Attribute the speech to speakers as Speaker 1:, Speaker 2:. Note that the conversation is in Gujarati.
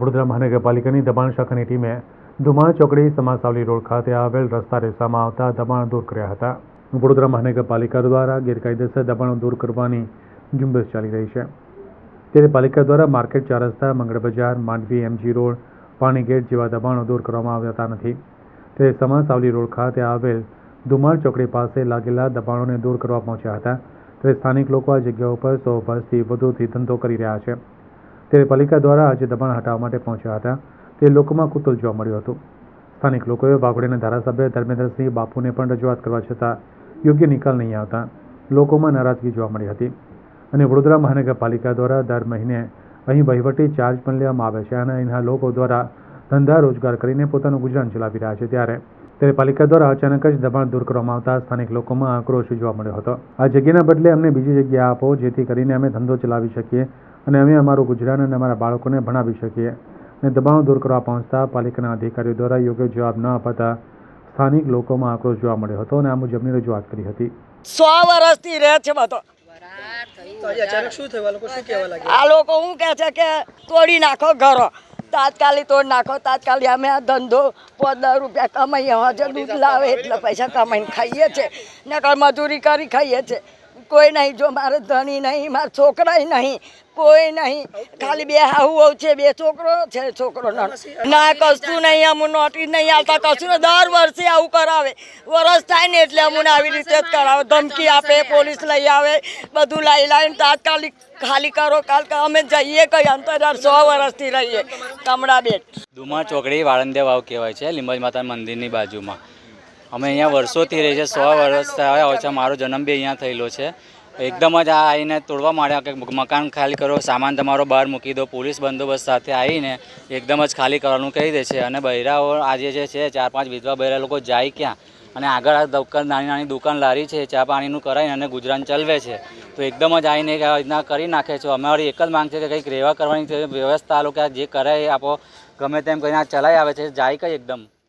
Speaker 1: વડોદરા મહાનગરપાલિકાની દબાણ શાખાની ટીમે ધુમાણ ચોકડી, સમાસાવલી રોડ ખાતે આવેલ રસ્તા રેસામાં આવતા દબાણ દૂર કર્યા હતા. વડોદરા મહાનગરપાલિકા દ્વારા ગેરકાયદેસર દબાણો દૂર કરવાની ઝુંબેશ ચાલી રહી છે. ત્યારે પાલિકા દ્વારા માર્કેટ ચાર રસ્તા, Mangal Bazaar, Mandvi, MG road, Pani gate જેવા દબાણો દૂર કરવામાં આવતા નથી. તે સમાસાવલી રોડ ખાતે આવેલ ધુમાળ ચોકડી પાસે લાગેલા દબાણોને દૂર કરવા પહોંચ્યા હતા. ત્યારે સ્થાનિક લોકો આ જગ્યા ઉપર સો વર્ષથી વધુથી ધંધો કરી રહ્યા છે. ત્યારે પાલિકા દ્વારા આજે દબાણ હટાવવા માટે પહોંચ્યા હતા. તે લોકોમાં કુતુલ જોવા મળ્યું હતું. સ્થાનિક લોકોએ વાઘોડીના ધારાસભ્ય ધર્મેન્દ્રસિંહ બાપુને પણ રજૂઆત કરવા છતાં યોગ્ય નિકાલ નહીં આવતા લોકોમાં નારાજગી જોવા મળી હતી. અને વડોદરા મહાનગરપાલિકા દ્વારા દર મહિને અહીં વહીવટી ચાર્જ પણ લેવામાં આવે છે અને અહીંના લોકો દ્વારા ધંધા રોજગાર કરીને પોતાનું ગુજરાન ચલાવી રહ્યા છે ત્યારે ત્યારે પાલિકા દ્વારા અચાનક જ દબાણ દૂર કરવામાં આવતા સ્થાનિક લોકોમાં આક્રોશ જોવા મળ્યો હતો. આ જગ્યાના બદલે અમને બીજી જગ્યા આપો, જેથી કરીને અમે ધંધો ચલાવી શકીએ અને અમે અમારું ગુજરાન અને અમારા બાળકોને ભણાવી શકીએ. અને દબાણો દૂર કરવા પહોંચતા પાલિકાના અધિકારીઓ દ્વારા યોગ્ય જવાબ ન અપાતા સ્થાનિક લોકોમાં આક્રોશ જોવા મળ્યો હતો અને આ મુજબની રજૂઆત કરી હતી.
Speaker 2: સો વર્ષથી રહે છે બધો
Speaker 3: તો આજે અચાનક શું થયું? આ લોકો શું કહેવા લાગે
Speaker 2: આ લોકો શું કહે છે કે તોડી નાખો ઘરો. તાત્કાલિક તોડી નાખો. તાત્કાલિક અમે આ ધંધો પંદર રૂપિયા કમાઈએ. હજર દૂધ લાવે એટલે પૈસા કમાઈને ખાઈએ છે. નકર મજૂરી કરી ખાઈએ છે. કોઈ નહીં, જો મારે ધણી નહીં, મારા છોકરાય નહીં, કોઈ નહીં. ખાલી બે હાહુ છે, બે છોકરો છે, છોકરો ના. કશું નહીં અમુ નોટિસ નહીં આવતા કશું. દર વર્ષે આવું કરાવે. વરસ થાય ને એટલે અમને આવી રીતે જ કરાવે. ધમકી આપે, પોલીસ લઈ આવે, બધું લઈ લાવીને તાત્કાલિક ખાલી કરો, કાલ અમે જઈએ કઈ અંતર સો વર્ષથી રહીએ. કમળા બેટ
Speaker 4: દુમા ચોકડી વાળંદે વાવ કહેવાય છે, લિંબજ માતા મંદિરની બાજુમાં. અમે અહીંયા વર્ષોથી રહીએ છીએ સો વર્ષ થયા હોય છે, મારો જન્મ બી અહીંયા થયેલો છે. એકદમ જ આ આવીને તોડવા માંડ્યા કે મકાન ખાલી કરો, સામાન તમારો બહાર મૂકી દો, પોલીસ બંદોબસ્ત સાથે આવીને એકદમ જ ખાલી કરવાનું કહી દે છે. અને બૈરાઓ આજે જે છે ચાર પાંચ વિધવા બૈરા લોકો જાય ક્યાં? અને આગળ આ દુકાન, નાની નાની દુકાન લારી છે, ચા પાણીનું કરાવીને અને ગુજરાન ચલવે છે. તો એકદમ જ આવીને રીતના કરી નાખે છે. અમારી એક જ માંગ છે કે કંઈક રહેવા કરવાની વ્યવસ્થા લોકો જે કરે આપો, ગમે તેમ કરીને આ ચલાવી આવે છે, જાય કઈ એકદમ.